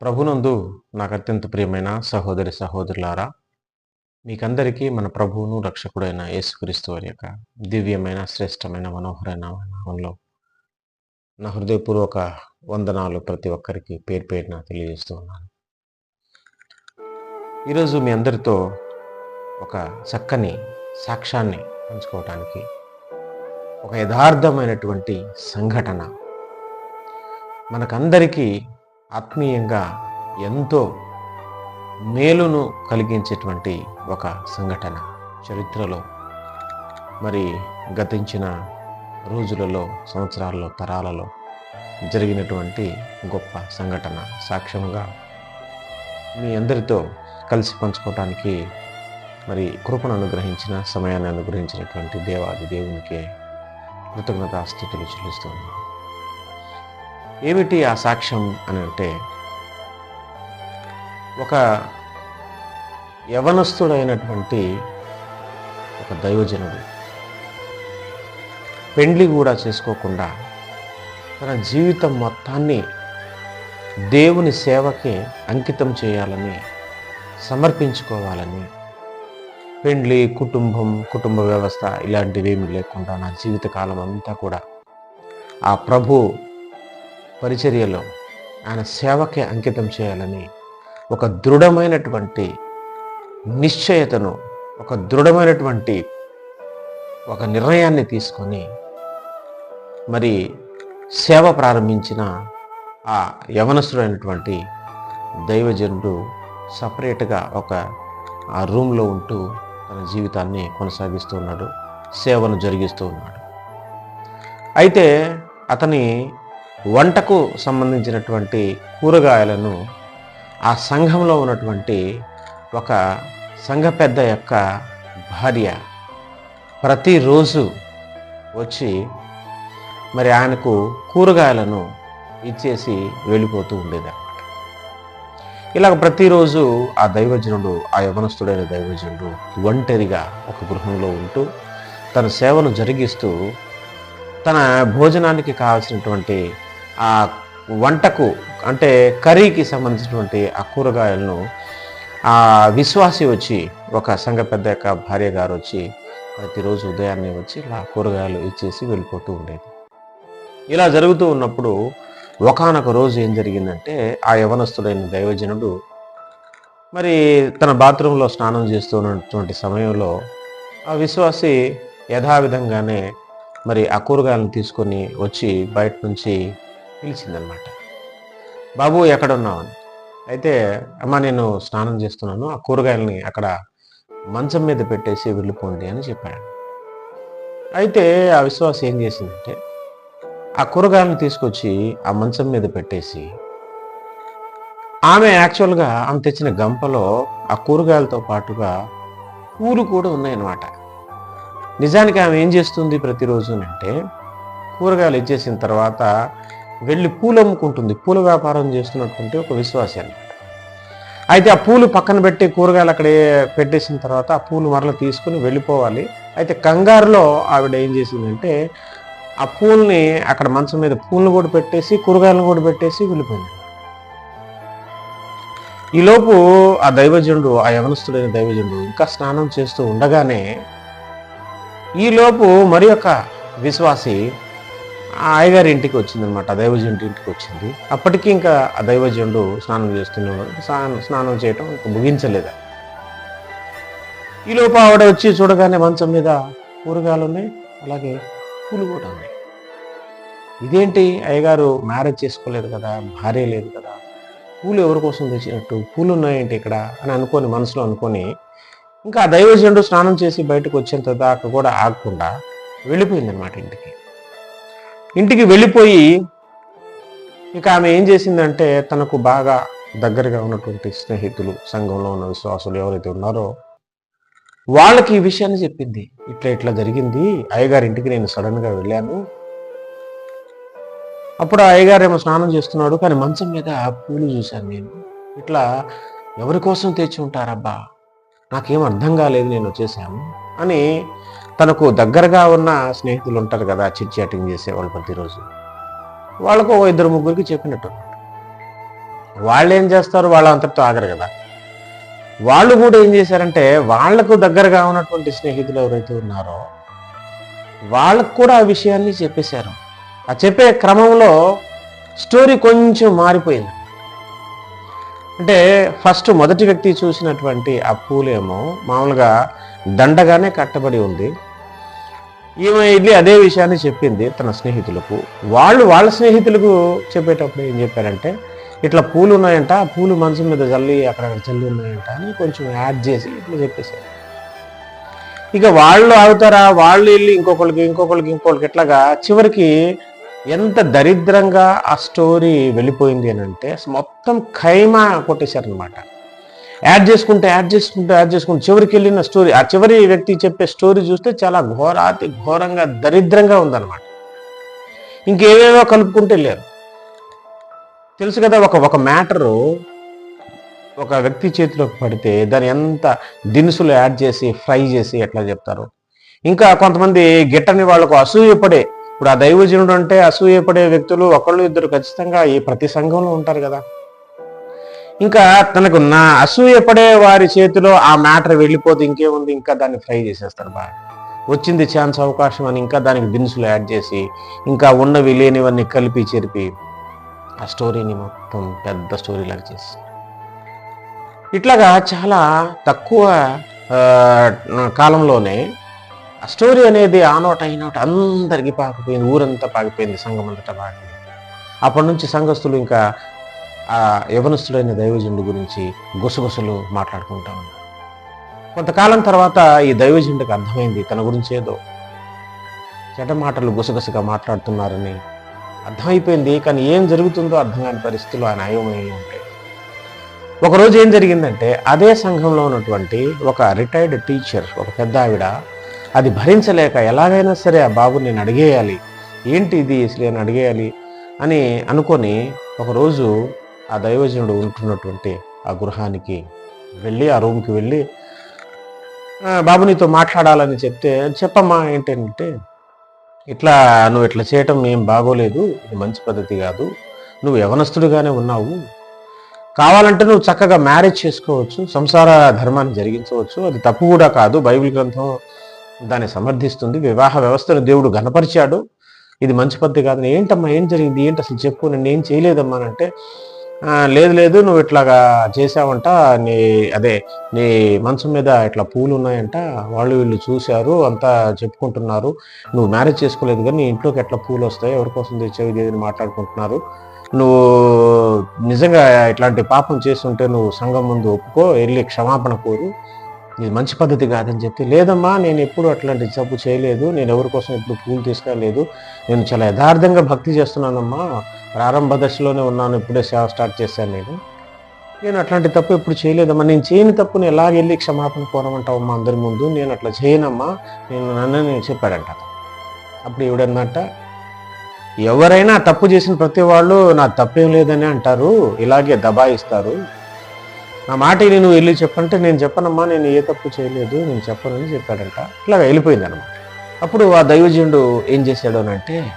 ప్రభునందు నాకు అత్యంత ప్రియమైన సహోదరి సహోదరులారా మీకందరికీ మన ప్రభువును రక్షకుడైన యేసుక్రీస్తు వారి యొక్క దివ్యమైన శ్రేష్టమైన మనోహరమైన నామంలో నా హృదయపూర్వక వందనాలు ప్రతి ఒక్కరికి పేరు పేరున తెలియజేస్తూ ఉన్నాను. ఈరోజు మీ అందరితో ఒక చక్కని సాక్ష్యాన్ని పంచుకోవటానికి ఒక యథార్థమైనటువంటి సంఘటన మనకందరికీ ఆత్మీయంగా ఎంతో మేలును కలిగించేటువంటి ఒక సంఘటన చరిత్రలో. మరి గతించిన రోజులలో సంవత్సరాల్లో తరాలలో జరిగినటువంటి గొప్ప సంఘటన సాక్ష్యంగా మీ అందరితో కలిసి పంచుకోవటానికి మరి కృపను అనుగ్రహించిన సమయాన్ని అనుగ్రహించినటువంటి దేవాది దేవునికి కృతజ్ఞతాస్థితులు చెల్లిస్తున్నాను. ఏమిటి ఆ సాక్ష్యం అని అంటే ఒక యవనస్తుడైనటువంటి ఒక దైవజనుడు పెండ్లి కూడా చేసుకోకుండా తన జీవితం మొత్తాన్ని దేవుని సేవకే అంకితం చేయాలని సమర్పించుకోవాలని పెండ్లి కుటుంబం కుటుంబ వ్యవస్థ ఇలాంటివేమి లేకుండా నా జీవితకాలం అంతా కూడా ఆ ప్రభు పరిచర్యలో ఆయన సేవకే అంకితం చేయాలని ఒక దృఢమైనటువంటి నిశ్చయతను ఒక దృఢమైనటువంటి ఒక నిర్ణయాన్ని తీసుకొని మరి సేవ ప్రారంభించిన ఆ యవనస్తుడైనటువంటి దైవజనుడు సపరేట్గా ఒక ఆ రూమ్లో ఉంటూ తన జీవితాన్ని కొనసాగిస్తూ ఉన్నాడు సేవను జరిగిస్తూ ఉన్నాడు. అయితే అతని వంటకు సంబంధించినటువంటి కూరగాయలను ఆ సంఘంలో ఉన్నటువంటి ఒక సంఘ పెద్ద యొక్క భార్య ప్రతిరోజు వచ్చి మరి ఆయనకు కూరగాయలను ఇచ్చేసి వెళ్ళిపోతూ ఉండేదన్నమాట ఇలాగ ప్రతిరోజు ఆ దైవజనుడు ఆ యవనస్తుడైన దైవజనుడు ఒంటరిగా ఒక గృహంలో ఉంటూ తన సేవను జరిగిస్తూ తన భోజనానికి కావాల్సినటువంటి ఆ వంటకు అంటే కర్రీకి సంబంధించినటువంటి ఆ కూరగాయలను ఆ విశ్వాసి వచ్చి ఒక సంఘ పెద్ద యొక్క భార్య గారు వచ్చి ప్రతిరోజు ఉదయాన్నే వచ్చి ఇలా కూరగాయలు ఇచ్చేసి వెళ్ళిపోతూ ఉండేది. ఇలా జరుగుతూ ఉన్నప్పుడు ఒకనొక రోజు ఏం జరిగిందంటే ఆ యవనస్తుడైన దైవజనుడు మరి తన బాత్రూంలో స్నానం చేస్తున్నటువంటి సమయంలో ఆ విశ్వాసి యథావిధంగానే మరి ఆ కూరగాయలను తీసుకొని వచ్చి బయట నుంచి పిలిచిందనమాట బాబు ఎక్కడున్నావు? అని. అయితే అమ్మ నేను స్నానం చేస్తున్నాను. ఆ కూరగాయలని అక్కడ మంచం మీద పెట్టేసి వెళ్ళిపోండి అని చెప్పాడు. అయితే ఆ విశ్వాసం ఏం చేసిందంటే ఆ కూరగాయలను తీసుకొచ్చి ఆ మంచం మీద పెట్టేసి ఆమె యాక్చువల్గా ఆమె తెచ్చిన గంపలో ఆ కూరగాయలతో పాటుగా పూలు కూడా ఉన్నాయన్నమాట. నిజానికి ఆమె ఏం చేస్తుంది ప్రతిరోజు అంటే కూరగాయలు ఇచ్చేసిన తర్వాత వెళ్ళి పూలు అమ్ముకుంటుంది. పూల వ్యాపారం చేస్తున్నటువంటి ఒక విశ్వాసి అనమాట అయితే ఆ పూలు పక్కన పెట్టి కూరగాయలు అక్కడే పెట్టేసిన తర్వాత ఆ పూలు మరల తీసుకుని వెళ్ళిపోవాలి. అయితే కంగారులో ఆవిడ ఏం చేసిందంటే ఆ పూల్ని అక్కడ మంచం మీద పూలను కూడా పెట్టేసి కూరగాయలను కూడా పెట్టేసి వెళ్ళిపోయింది. ఈలోపు ఆ దైవజనుడు ఆ యవనస్తుడైన దైవజనుడు ఇంకా స్నానం చేస్తూ ఉండగానే ఈలోపు మరి యొక్క విశ్వాసి అయ్యగారి ఇంటికి వచ్చిందనమాట దైవజనుడి ఇంటికి వచ్చింది. అప్పటికి ఇంకా ఆ దైవజండు స్నానం చేస్తున్నాడు స్నానం స్నానం చేయటం ఇంకా ముగించలేదు. ఈలోపు ఆవిడ వచ్చి చూడగానే మంచం మీద కూరగాయలు ఉన్నాయి అలాగే పూలు కూడా ఉన్నాయి. ఇదేంటి? అయ్యగారు మ్యారేజ్ చేసుకోలేదు కదా భార్య లేదు కదా పూలు ఎవరి కోసం తెచ్చినట్టు? పూలు ఉన్నాయేంటి ఇక్కడ? అని అనుకొని మనసులో అనుకొని ఇంకా ఆ దైవజనుడు స్నానం చేసి బయటకు వచ్చేంత దాకా కూడా ఆగకుండా వెళ్ళిపోయింది అనమాట ఇంటికి. ఇంటికి వెళ్ళిపోయి ఇక ఆమె ఏం చేసిందంటే తనకు బాగా దగ్గరగా ఉన్నటువంటి స్నేహితులు సంఘంలో ఉన్న విశ్వాసులు ఎవరైతే ఉన్నారో వాళ్ళకి ఈ విషయాన్ని చెప్పింది. ఇట్లా ఇట్లా జరిగింది. అయ్యగారి ఇంటికి నేను సడన్గా వెళ్ళాను. అప్పుడు అయ్యగారు ఏమో స్నానం చేస్తున్నాడు కానీ మంచం మీద పూలు చూశాను నేను. ఇట్లా ఎవరి కోసం తెచ్చి ఉంటారబ్బా? నాకేం అర్థం కాలేదు నేను వచ్చేసాను అని తనకు దగ్గరగా ఉన్న స్నేహితులు ఉంటారు కదా చిట్ చాటింగ్ చేసేవాళ్ళు ప్రతిరోజు. వాళ్ళకు ఓ ఇద్దరు ముగ్గురికి చెప్పినట్టు. వాళ్ళు ఏం చేస్తారు? వాళ్ళ అంతటితో ఆగరు కదా. వాళ్ళు కూడా ఏం చేశారంటే వాళ్ళకు దగ్గరగా ఉన్నటువంటి స్నేహితులు ఎవరైతే ఉన్నారో వాళ్ళకు కూడా ఆ విషయాన్ని చెప్పేశారు. ఆ చెప్పే క్రమంలో స్టోరీ కొంచెం మారిపోయింది. అంటే ఫస్ట్ మొదటి వ్యక్తి చూసినటువంటి ఆ పూలేమో మామూలుగా దండగానే కట్టబడి ఉంది. ఈమె వెళ్ళి అదే విషయాన్ని చెప్పింది తన స్నేహితులకు. వాళ్ళు వాళ్ళ స్నేహితులకు చెప్పేటప్పుడు ఏం చెప్పారంటే ఇట్లా పూలు ఉన్నాయంట ఆ పూలు మనసు మీద చల్లి అక్కడక్కడ చల్లి ఉన్నాయంట అని కొంచెం యాడ్ చేసి ఇట్లా చెప్పేశారు. ఇక వాళ్ళు ఆగుతారా? వాళ్ళు వెళ్ళి ఇంకొకరికి ఇంకొకరికి ఇంకొకరికి ఇట్లాగా చివరికి ఎంత దరిద్రంగా ఆ స్టోరీ వెళ్ళిపోయింది అని అంటే మొత్తం ఖైమా కొట్టేశారనమాట యాడ్ చేసుకుంటే యాడ్ చేసుకుంటే యాడ్ చేసుకుంటే చివరికి వెళ్ళిన స్టోరీ ఆ చివరి వ్యక్తి చెప్పే స్టోరీ చూస్తే చాలా ఘోరాతి ఘోరంగా దరిద్రంగా ఉందన్నమాట. ఇంకేవేవో కలుపుకుంటే లేరు. తెలుసు కదా ఒక ఒక మ్యాటరు ఒక వ్యక్తి చేతిలోకి పడితే దాని ఎంత దినుసులు యాడ్ చేసి ఫ్రై చేసి ఎట్లా చెప్తారు? ఇంకా కొంతమంది గిట్టని వాళ్ళకు అసూయపడే ఇప్పుడు ఆ దైవజనుడు అంటే అసూయపడే వ్యక్తులు ఒకళ్ళు ఇద్దరు ఖచ్చితంగా ఈ ప్రతి సంఘంలో ఉంటారు కదా. ఇంకా తనకు నా అసూయపడే వారి చేతిలో ఆ మ్యాటర్ వెళ్ళిపోతే ఇంకేముంది? ఇంకా దాన్ని ఫ్రై చేసేస్తారు బాగా. వచ్చింది ఛాన్స్ అవకాశం అని ఇంకా దానికి దినుసులు యాడ్ చేసి ఇంకా ఉన్నవి లేనివన్నీ కలిపి చెరిపి ఆ స్టోరీని మొత్తం పెద్ద స్టోరీలాగా చేసి ఇట్లాగా చాలా తక్కువ కాలంలోనే ఆ స్టోరీ అనేది ఆనోట అయినోట అందరికీ పాకిపోయింది ఊరంతా పాకిపోయింది సంఘం అంతటా పాకిపోయింది. అప్పటి నుంచి సంఘస్థులు ఇంకా ఆ యవనస్తుడైన దైవజనుడి గురించి గుసగుసలు మాట్లాడుకుంటా ఉన్నారు. కొంతకాలం తర్వాత ఈ దైవజనుడికి అర్థమైంది తన గురించి ఏదో. చెడ్డ మాటలు గుసగుసగా మాట్లాడుతున్నారని అర్థమైపోయింది కానీ ఏం జరుగుతుందో అర్థం కాని పరిస్థితులు ఆయన అయోమయ ఉంటాయి ఒకరోజు ఏం జరిగిందంటే అదే సంఘంలో ఉన్నటువంటి ఒక రిటైర్డ్ టీచర్ ఒక పెద్ద ఆవిడ అది భరించలేక ఎలాగైనా సరే ఆ బాబు నేను అడిగేయాలి ఏంటి ఇది అసలు నేను అడిగేయాలి అని అనుకొని ఒకరోజు ఆ దైవజనుడు ఉంటున్నటువంటి ఆ గృహానికి వెళ్ళి ఆ రూమ్కి వెళ్ళి బాబు నీతో మాట్లాడాలని చెప్తే చెప్పమ్మా ఏంటంటే ఇట్లా నువ్వు ఇట్లా చేయటం ఏం బాగోలేదు ఇది మంచి పద్ధతి కాదు నువ్వు యవనస్తుడిగానే ఉన్నావు కావాలంటే నువ్వు చక్కగా మ్యారేజ్ చేసుకోవచ్చు సంసార ధర్మాన్ని జరిగించవచ్చు అది తప్పు కూడా కాదు బైబిల్ గ్రంథం దాన్ని సమర్థిస్తుంది వివాహ వ్యవస్థను దేవుడు గణపరిచాడు ఇది మంచి పద్ధతి కాదు ఏంటమ్మా ఏం జరిగింది ఏంటి అసలు చెప్పు నేను ఏం చేయలేదమ్మా అంటే లేదు లేదు నువ్వు ఇట్లాగా చేసావంట నీ అదే నీ మంచం మీద ఇట్లా పూలు ఉన్నాయంట వాళ్ళు వీళ్ళు చూశారు అంతా చెప్పుకుంటున్నారు. నువ్వు మ్యారేజ్ చేసుకోలేదు కానీ నీ ఇంట్లోకి ఎట్లా పూలు వస్తాయి ఎవరికోసం తెచ్చేవి ఇది మాట్లాడుకుంటున్నారు. నువ్వు నిజంగా ఇట్లాంటి పాపం చేస్తుంటే నువ్వు సంఘం ముందు ఒప్పుకో వెళ్ళి క్షమాపణ కోరు. ఇది మంచి పద్ధతి కాదని చెప్పి లేదమ్మా నేను ఎప్పుడు అట్లాంటి జబ్బు చేయలేదు నేను ఎవరి కోసం ఎప్పుడు పూలు తీసుకోలేదు నేను చాలా యథార్థంగా భక్తి చేస్తున్నానమ్మా. ప్రారంభ దశలోనే ఉన్నాను ఇప్పుడే సేవ స్టార్ట్ చేశాను నేను. నేను అట్లాంటి తప్పు ఎప్పుడు చేయలేదమ్మా. నేను చేయని తప్పుని ఎలా వెళ్ళి క్షమాపణ కోరమంటావమ్మా అందరి ముందు? నేను అట్లా చేయనమ్మా. నేను నన్ను నేను చెప్పాడంట అప్పుడు ఈవిడన్నట్ట ఎవరైనా తప్పు చేసిన ప్రతి వాళ్ళు నా తప్పేం లేదని అంటారు ఇలాగే దబాయిస్తారు. నా మాట నేను వెళ్ళి చెప్పంటే నేను చెప్పనమ్మా నేను ఏ తప్పు చేయలేదు నేను చెప్పనని చెప్పాడంట. ఇలాగ వెళ్ళిపోయింది అనమాట అప్పుడు ఆ దైవజనుడు ఏం చేశాడు అని అంటే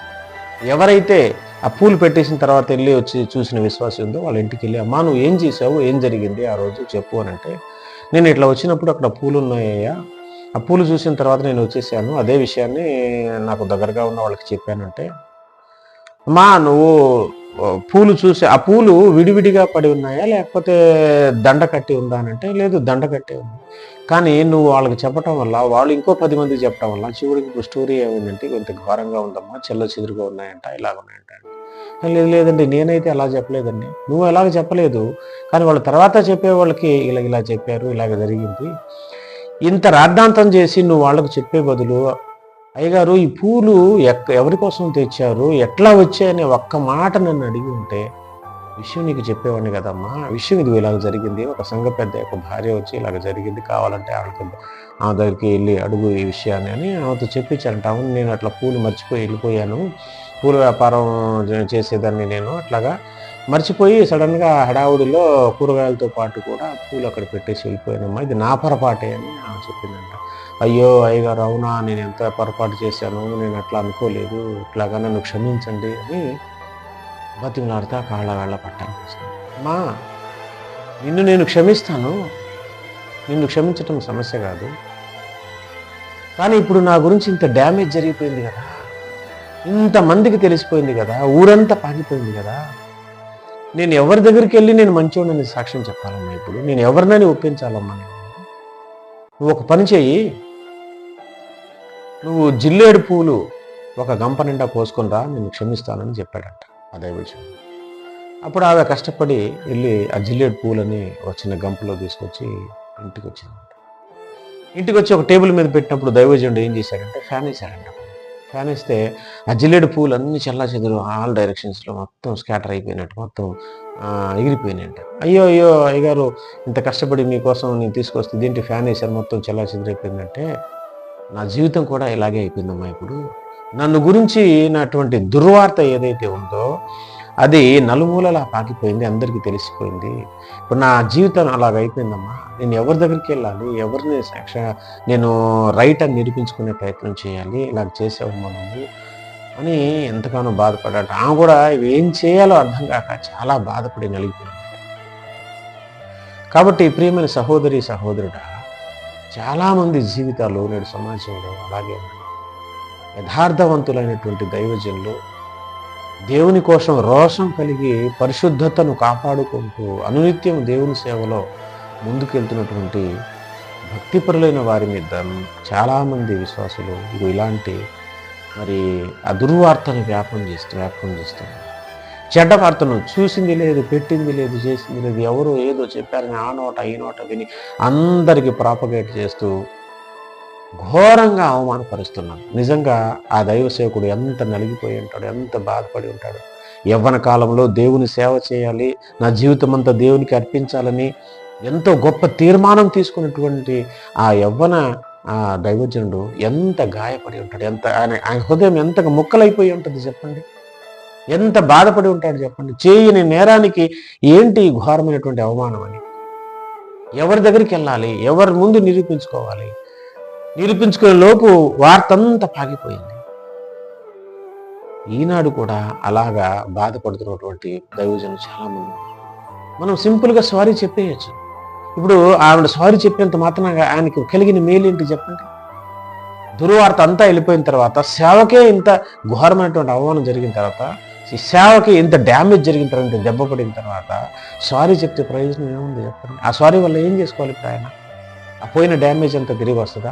ఎవరైతే ఆ పూలు పెట్టేసిన తర్వాత వెళ్ళి వచ్చి చూసిన విశ్వాసం ఉందో వాళ్ళ ఇంటికి వెళ్ళి అమ్మా నువ్వు ఏం చేసావు ఏం జరిగింది ఆ రోజు? చెప్పు అని అంటే నేను ఇట్లా వచ్చినప్పుడు అక్కడ పూలు ఉన్నాయ్యా. ఆ పూలు చూసిన తర్వాత నేను వచ్చేసాను. అదే విషయాన్ని నాకు దగ్గరగా ఉన్న వాళ్ళకి చెప్పానంటే అమ్మా నువ్వు పూలు చూసి ఆ పూలు విడివిడిగా పడి ఉన్నాయా? లేకపోతే దండ కట్టి ఉందా? అని అంటే లేదు దండ కట్టి ఉంది. కానీ నువ్వు వాళ్ళకి చెప్పటం వల్ల వాళ్ళు ఇంకో పది మంది చెప్పడం వల్ల శివుడికి ఇప్పుడు స్టోరీ ఏమైందంటే కొంత ఘోరంగా ఉందమ్మా చెల్ల చెదురుగా ఉన్నాయంట ఇలాగ ఉన్నాయంట లేదు లేదండి నేనైతే అలా చెప్పలేదండి. నువ్వు ఎలాగ చెప్పలేదు కానీ వాళ్ళ తర్వాత చెప్పే వాళ్ళకి ఇలా ఇలా చెప్పారు ఇలాగ జరిగింది. ఇంత రాద్ధాంతం చేసి నువ్వు వాళ్ళకు చెప్పే బదులు అయ్యగారు ఈ పూలు ఎక్క ఎవరి కోసం తెచ్చారు ఎట్లా వచ్చాయనే ఒక్క మాట నన్ను అడిగి ఉంటే విషయం నీకు చెప్పేవాడిని కదమ్మా. విషయం ఇది ఇలాగ జరిగింది. ఒక సంఘ పెద్ద యొక్క భార్య వచ్చి ఇలాగ జరిగింది. కావాలంటే ఆమెకు ఆమె దగ్గరికి వెళ్ళి అడుగు ఈ విషయాన్ని అని ఆమెతో చెప్పించారంట. అవును నేను అట్లా పూలు మర్చిపోయి వెళ్ళిపోయాను. పూల వ్యాపారం చేసేదాన్ని నేను అట్లాగా. మర్చిపోయి సడన్గా హడావుడిలో కూరగాయలతో పాటు కూడా పూలు అక్కడ పెట్టేసి వెళ్ళిపోయానమ్మా. ఇది నా పొరపాటే అని ఆమె చెప్పిందంట. అయ్యో అయ్యగారు అవునా? నేను ఎంత పొరపాటు చేశాను? నేను అట్లా అనుకోలేదు. ఇట్లాగా నన్ను క్షమించండి అని బతిమలాడుతా కాళ్ళ వేళ్ళ పట్టాలు మా నిన్ను నేను క్షమిస్తాను. నిన్ను క్షమించటం సమస్య కాదు. కానీ ఇప్పుడు నా గురించి ఇంత డ్యామేజ్ జరిగిపోయింది కదా. ఇంతమందికి తెలిసిపోయింది కదా. ఊరంతా పాకిపోయింది కదా. నేను ఎవరి దగ్గరికి వెళ్ళి నేను మంచోడని సాక్ష్యం చెప్పాలమ్మా ఇప్పుడు? నేను ఎవరినని ఒప్పించాలమ్మా నువ్వు ఒక పని చెయ్యి నువ్వు జిల్లేడు పూలు ఒక గంప నిండా కోసుకుని రా నేను క్షమిస్తానని చెప్పాడంట. ఆ దైవజన్ అప్పుడు ఆమె కష్టపడి వెళ్ళి ఆ జిల్లేడు పూలని ఒక చిన్న గంపలో తీసుకొచ్చి ఇంటికి వచ్చిందంట ఇంటికి వచ్చి ఒక టేబుల్ మీద పెట్టినప్పుడు దైవజనుడు ఏం చేశాడంటే ఫ్యాన్ వేశాడంట. ఫ్యాన్ వేస్తే ఆ జిల్లేడు పూలు అన్ని చల్లా చెదురు ఆల్ డైరెక్షన్స్లో మొత్తం స్కాటర్ అయిపోయినట్టు మొత్తం ఎగిరిపోయినాయంట. అయ్యో అయ్యో అయ్యగారు ఇంత కష్టపడి మీకోసం నేను తీసుకొస్తే దీంట్లో ఫ్యాన్ వేశారు మొత్తం చల్లా చెదిరైపోయిందంటే నా జీవితం కూడా ఇలాగే అయిపోయిందమ్మా ఇప్పుడు. నన్ను గురించి నాటువంటి దుర్వార్త ఏదైతే ఉందో అది నలుమూలలా పాకిపోయింది అందరికీ తెలిసిపోయింది. ఇప్పుడు నా జీవితం అలాగైపోయిందమ్మా. నేను ఎవరి దగ్గరికి వెళ్ళాలి ఎవరిని సాక్ష నేను రైట్ అని నిరూపించుకునే ప్రయత్నం చేయాలి ఇలా చేసావమ్మా అని ఎంతగానో బాధపడ్డాడు. ఆమె కూడా ఏం చేయాలో అర్థం కాక చాలా బాధపడి నలిగిపోయింది. కాబట్టి ప్రియమైన సహోదరి సహోదరుడా చాలామంది జీవితాలు నేడు సమాజంలో అలాగే ఉన్నాయి. యథార్థవంతులైనటువంటి దైవజనులు దేవుని కోసం రోషం కలిగి పరిశుద్ధతను కాపాడుకుంటూ అనునిత్యం దేవుని సేవలో ముందుకెళ్తున్నటువంటి భక్తిపరులైన వారి మీద చాలామంది విశ్వాసులు ఇది ఇలాంటి మరి ఆ దుర్వార్తను వ్యాపం చేస్తూ వ్యాపం చేస్తున్నారు. చెడ్డ వార్తను చూసింది లేదు పెట్టింది లేదు చేసింది లేదు ఎవరు ఏదో చెప్పారని ఆ నోట ఈ నోట విని అందరికీ ప్రాపగేట్ చేస్తూ ఘోరంగా అవమానపరుస్తున్నాను నిజంగా ఆ దైవ సేవకుడు ఎంత నలిగిపోయి ఉంటాడు ఎంత బాధపడి ఉంటాడు. యవ్వన కాలంలో దేవుని సేవ చేయాలి నా జీవితం అంతా దేవునికి అర్పించాలని ఎంతో గొప్ప తీర్మానం తీసుకున్నటువంటి ఆ యవ్వన ఆ దైవజనుడు ఎంత గాయపడి ఉంటాడు ఎంత ఆయన ఆయన హృదయం ఎంత ముక్కలైపోయి ఉంటుంది చెప్పండి. ఎంత బాధపడి ఉంటాడు చెప్పండి. చేయని నేరానికి ఏంటి ఘోరమైనటువంటి అవమానం అని? ఎవరి దగ్గరికి వెళ్ళాలి? ఎవరి ముందు నిరూపించుకోవాలి? నిరూపించుకునే లోపు వార్తంతా పాగిపోయింది. ఈనాడు కూడా అలాగా బాధపడుతున్నటువంటి దైవజనులు చాలామంది. మంది మనం సింపుల్గా సారీ చెప్పేయచ్చు. ఇప్పుడు ఆవిడ సారీ చెప్పినంత మాత్రంగా ఆయనకి కలిగిన మేలు ఏంటి చెప్పండి? దుర్వార్త అంతా వెళ్ళిపోయిన తర్వాత సేవకే ఇంత ఘోరమైనటువంటి అవమానం జరిగిన తర్వాత ఈ సేవకి ఇంత డ్యామేజ్ జరిగిన తర్వాత దెబ్బ పడిన తర్వాత సారీ చెప్తే ప్రయోజనం ఏముంది చెప్పండి? ఆ సారీ వల్ల ఏం చేసుకోవాలి ఇప్పుడు ఆయన? ఆ పోయిన డ్యామేజ్ అంతా తిరిగి వస్తుందా?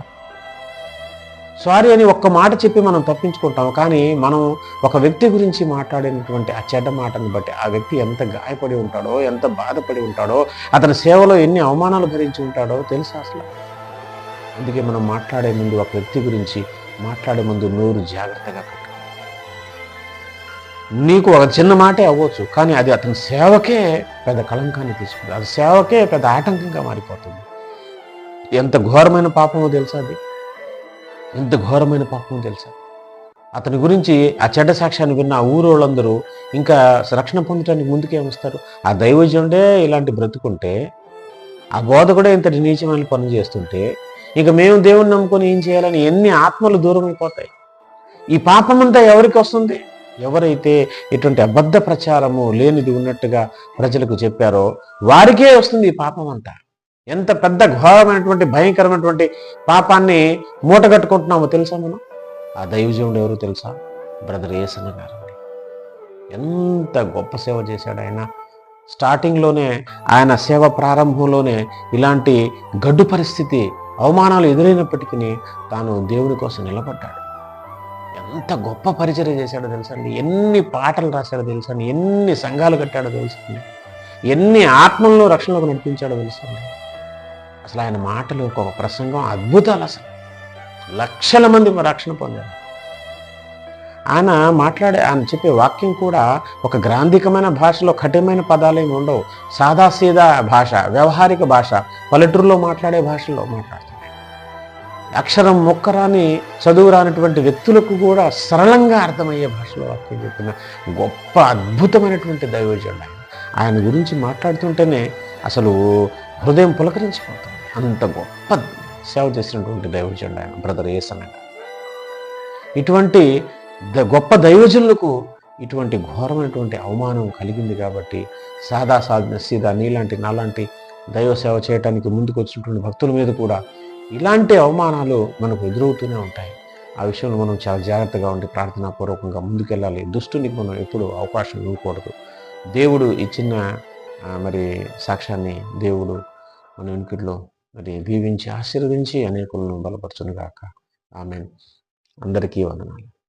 సారీ అని ఒక్క మాట చెప్పి మనం తప్పించుకుంటాం కానీ మనం ఒక వ్యక్తి గురించి మాట్లాడినటువంటి ఆ చెడ్డ మాటను బట్టి ఆ వ్యక్తి ఎంత గాయపడి ఉంటాడో ఎంత బాధపడి ఉంటాడో అతని సేవలో ఎన్ని అవమానాలు భరించి ఉంటాడో తెలుసా అసలు? అందుకే మనం మాట్లాడే ముందు ఒక వ్యక్తి గురించి మాట్లాడే ముందు నోరు జాగ్రత్తగా నీకు ఒక చిన్న మాటే అవ్వచ్చు కానీ అది అతని సేవకే పెద్ద కళంకాన్ని తీసుకుంది అది సేవకే పెద్ద ఆటంకంగా మారిపోతుంది. ఎంత ఘోరమైన పాపమో తెలుసా అది? ఎంత ఘోరమైన పాపం తెలుసా? అతని గురించి ఆ చెడ్డ సాక్ష్యాన్ని విన్న ఆ ఊరోళ్ళందరూ ఇంకా రక్షణ పొందడానికి ముందుకే వస్తారు. ఆ దైవజనుడే ఇలాంటి బ్రతుకుంటే ఆ బోధకుడే ఇంతటి నీచమైన పనులు చేస్తుంటే ఇక మేము దేవుని నమ్ముకొని ఏం చేయాలని ఎన్ని ఆత్మలు దూరం అయిపోతాయి. ఈ పాపమంతా ఎవరికి వస్తుంది? ఎవరైతే ఇటువంటి అబద్ధ ప్రచారము లేనిది ఉన్నట్టుగా ప్రజలకు చెప్పారో వారికే వస్తుంది ఈ పాపం అంతా ఎంత పెద్ద ఘోరమైనటువంటి భయంకరమైనటువంటి పాపాన్ని మూటగట్టుకుంటున్నామో తెలుసా మనం? ఆ దైవజీవుడు ఎవరు తెలుసా? బ్రదర్ ఏసన్న గారు. ఎంత గొప్ప సేవ చేశాడు ఆయన. స్టార్టింగ్లోనే ఆయన సేవ ప్రారంభంలోనే ఇలాంటి గడ్డు పరిస్థితి అవమానాలు ఎదురైనప్పటికీ తాను దేవుని కోసం నిలబడ్డాడు. ఎంత గొప్ప పరిచయం చేశాడో తెలుసండి ఎన్ని పాటలు రాశాడో తెలుసండి ఎన్ని సంఘాలు కట్టాడో తెలుసండి ఎన్ని ఆత్మల్లో రక్షణలోకి నడిపించాడో తెలుసండి అసలు ఆయన మాటలు ఒక ప్రసంగం అద్భుతాలు అసలు. లక్షల మంది రక్షణ పొందారు. ఆయన మాట్లాడే ఆయన చెప్పే వాక్యం కూడా ఒక గ్రాంధికమైన భాషలో కఠినమైన పదాలు ఏమి ఉండవు. సాదాసీదా భాష వ్యవహారిక భాష పల్లెటూరులో మాట్లాడే భాషలో మాట్లాడుతున్నాడు అక్షరం మొక్కరాని చదువు రానటువంటి వ్యక్తులకు కూడా సరళంగా అర్థమయ్యే భాషలో వాక్యం చెప్పిన గొప్ప అద్భుతమైనటువంటి దైవజనుడు ఆయన. ఆయన గురించి మాట్లాడుతుంటేనే అసలు హృదయం పులకరించిపోతుంది. అంత గొప్ప సేవ చేసినటువంటి దైవజనుడు ఆయన బ్రదర్ ఏసన్ ఇటువంటి ద- గొప్ప దైవజనులకు ఇటువంటి ఘోరమైనటువంటి అవమానం కలిగింది కాబట్టి సాదా సాధన సీదా నీలాంటి నాలాంటి దైవ సేవ చేయడానికి ముందుకు వచ్చినటువంటి భక్తుల మీద కూడా ఇలాంటి అవమానాలు మనకు ఎదురవుతూనే ఉంటాయి. ఆ విషయంలో మనం చాలా జాగ్రత్తగా ఉండి ప్రార్థనాపూర్వకంగా ముందుకెళ్ళాలి. దుష్టునికి మనం ఎప్పుడు అవకాశం ఇవ్వకూడదు. దేవుడు ఇచ్చిన మరి సాక్ష్యాన్ని దేవుడు మన వెనుకట్లో మరి దీవించి ఆశీర్వదించి అనేకులను బలపరచునుగాక. ఆమె అందరికీ వందనాలు.